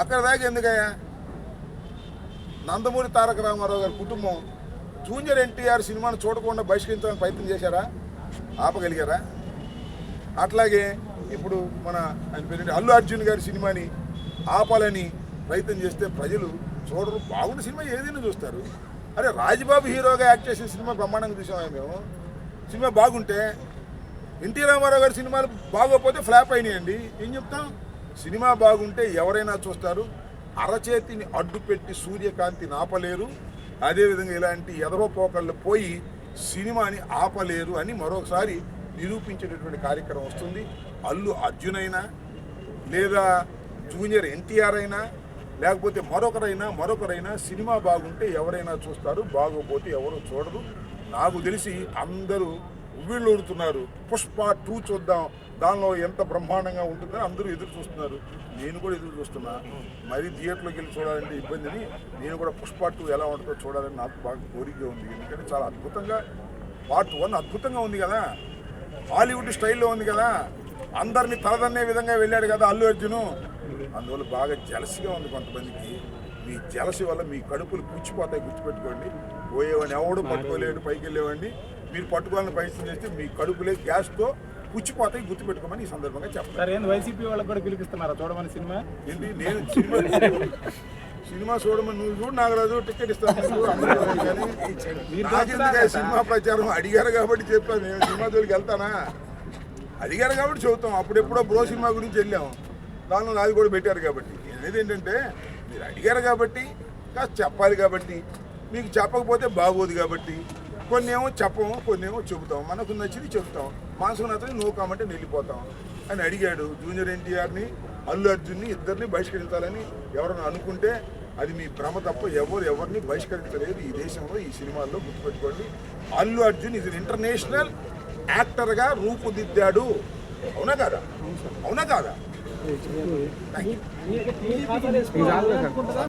అక్కడ దాకా ఎందుకయ్యా? నందమూరి తారక రామారావు గారి కుటుంబం జూనియర్ ఎన్టీఆర్ సినిమాను చూడకుండా బహిష్కరించడానికి ప్రయత్నం చేశారా? ఆపగలిగారా? అట్లాగే ఇప్పుడు మన ఆయన పేరు అల్లు అర్జున్ గారి సినిమాని ఆపాలని ప్రయత్నం చేస్తే ప్రజలు చూడరు బాగున్న సినిమా ఏదైనా చూస్తారు. అరే రాజబాబు హీరోగా యాక్ట్ చేసిన సినిమా బ్రహ్మాండంగా చూసామా మేము. సినిమా బాగుంటే ఎన్టీ రామారావు గారి సినిమాలు బాగోకపోతే ఫ్లాప్ అయినాయండి. ఏం చెప్తాం? సినిమా బాగుంటే ఎవరైనా చూస్తారు. అరచేతిని అడ్డుపెట్టి సూర్యకాంతిని ఆపలేరు అదేవిధంగా ఇలాంటి ఎదవ పోకళ్ళు పోయి సినిమాని ఆపలేరు అని మరొకసారి నిరూపించేటటువంటి కార్యక్రమం వస్తుంది. అల్లు అర్జున్ అయినా లేదా జూనియర్ ఎన్టీఆర్ అయినా లేకపోతే మరొకరైనా మరొకరైనా సినిమా బాగుంటే ఎవరైనా చూస్తారు. బాగోపోతే ఎవరు చూడరు. నాకు తెలిసి అందరూ ఉవ్విళ్ళూరుతున్నారు పుష్ప టూ చూద్దాం. దానిలో ఎంత బ్రహ్మాండంగా ఉంటుందో అందరూ ఎదురు చూస్తున్నారు. నేను కూడా ఎదురు చూస్తున్నా. మరి థియేటర్లోకి వెళ్ళి చూడాలంటే ఇబ్బందిని. నేను కూడా పుష్ప టూ ఎలా ఉంటుందో చూడాలని నాకు బాగా కోరిక ఉంది. ఎందుకంటే చాలా అద్భుతంగా పార్ట్ వన్ అద్భుతంగా ఉంది కదా. హాలీవుడ్ స్టైల్లో ఉంది కదా. అందరినీ తలదన్నే విధంగా వెళ్ళాడు కదా అల్లు అర్జును. అందువల్ల బాగా జలసిగా ఉంది కొంతమందికి. మీ జలసి వల్ల మీ కడుపులు పుచ్చిపోతాయి గుర్తుపెట్టుకోండి. పోయేవాడిని ఎవడు పట్టుకోలేడు. పైకి వెళ్ళేవాడిని మీరు పట్టుకోవాలని ప్రయత్నం చేస్తే మీ కడుపులే గ్యాస్తో పుచ్చిపోతాయి గుర్తుపెట్టుకోమని ఈ సందర్భంగా ఏంది వైసీపీ వాళ్ళకి కూడా పిలిపిస్తున్నారా? చూడమని సినిమా? ఏంటి నేను సినిమా సినిమా చూడమని నువ్వు చూడు నాగరాజు టికెట్ ఇస్తాను కానీ సినిమా ప్రచారం అడిగారు కాబట్టి చెప్పాను నేను సినిమా జోలికి వెళ్తానా? అడిగారు కాబట్టి చెబుతాం అప్పుడెప్పుడో బ్రో సినిమా గురించి వెళ్ళాం. దానిలో నాది కూడా పెట్టారు కాబట్టి. అనేది ఏంటంటే మీరు అడిగారు కాబట్టి కాస్త చెప్పాలి కాబట్టి మీకు చెప్పకపోతే బాగోదు కాబట్టి కొన్ని ఏమో చెప్పము కొన్ని ఏమో చెబుతాం మనకు నచ్చింది చెబుతాం మనసుకు నచ్చని నో కామంటే వెళ్ళిపోతాం అని అడిగాడు జూనియర్ ఎన్టీఆర్ని అల్లు అర్జున్ని ఇద్దరిని బహిష్కరించాలని ఎవరైనా అనుకుంటే అది మీ భ్రమ తప్ప ఎవరు ఎవరిని బహిష్కరించలేదు ఈ దేశంలో ఈ సినిమాల్లో గుర్తుపెట్టుకోండి అల్లు అర్జున్ ఇది ఇంటర్నేషనల్ యాక్టర్గా రూపుదిద్దాడు అవునా కాదా అవునా కాదా